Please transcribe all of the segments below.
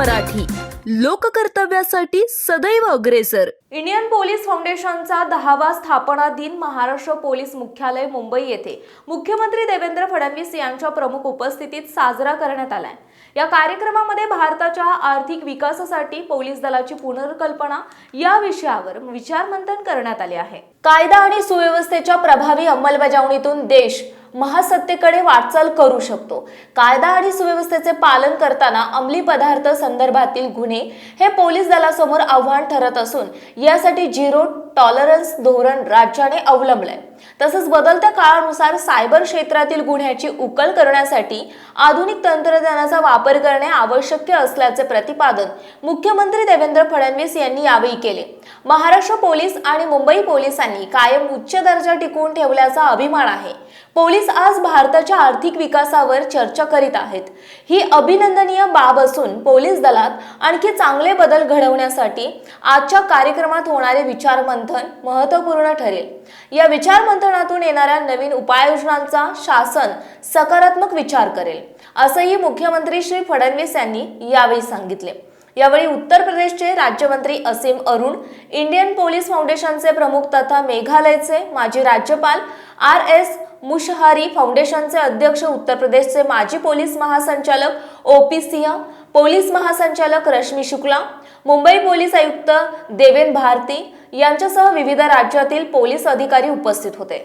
मराठी. लोककर्तव्यासाठी सदैव अग्रेसर. Indian police फाउंडेशनचा दहावा स्थापना दिन महाराष्ट्र पोलीस मुख्यालय मुंबई येथे. मुख्यमंत्री देवेंद्र फडणवीस यांच्या प्रमुख उपस्थितीत साजरा करण्यात आलाय. या कार्यक्रमामध्ये भारताच्या आर्थिक विकासासाठी पोलीस दलाची पुनर्कल्पना या विषयावर विचारमंथन करण्यात आले आहे. कायदा आणि सुव्यवस्थेच्या प्रभावी अंमलबजावणीतून देश महासत्तेकडे वाटचाल करू शकतो. कायदा आणि सुव्यवस्थेचे पालन करताना अंमली पदार्थ संदर्भातील गुन्हे हे पोलीस दलासमोर आव्हान ठरत असून यासाठी झिरो टॉलरन्स धोरण राज्याने अवलंबलंय. तसंच बदलत्या काळानुसार सायबर क्षेत्रातील गुन्ह्याची उकल करण्यासाठी आधुनिक तंत्रज्ञानाचा वापर करणे आवश्यक असल्याचे प्रतिपादन मुख्यमंत्री देवेंद्र फडणवीस यांनी यावेळी केले. महाराष्ट्र पोलीस आणि मुंबई पोलिसांनी कायम उच्च दर्जा टिकवून ठेवल्याचा अभिमान आहे. पोलीस आज भारताच्या आर्थिक विकासावर चर्चा करीत आहेत. ही अभिनंदनीय बाब असून पोलीस दलात आणखी चांगले बदल घडवण्यासाठी आजच्या कार्यक्रमात होणारे विचारमंथन महत्त्वपूर्ण ठरेल. या विचारमंथनातून येणाऱ्या नवीन उपाययोजनांचा शासन सकारात्मक विचार करेल असंही मुख्यमंत्री श्री फडणवीस यांनी यावेळी सांगितले. यावेळी उत्तर प्रदेशचे राज्यमंत्री असीम अरुण इंडियन पोलीस फाउंडेशनचे प्रमुख तथा मेघालयचे माजी राज्यपाल आर एस मुशहारी फाउंडेशनचे अध्यक्ष उत्तर प्रदेशचे माजी पोलीस महासंचालक ओ पी सिंह पोलीस महासंचालक रश्मी शुक्ला मुंबई पोलीस आयुक्त देवेन भारती यांच्यासह विविध राज्यातील पोलीस अधिकारी उपस्थित होते.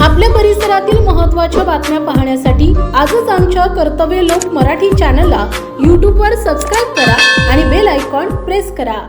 आपल्या परिसरातील महत्त्वाच्या बातम्या पाहण्यासाठी आजच आमच्या कर्तव्य लोक मराठी चॅनलला यूट्यूबवर सबस्क्राईब करा आणि बेल आयकॉन प्रेस करा.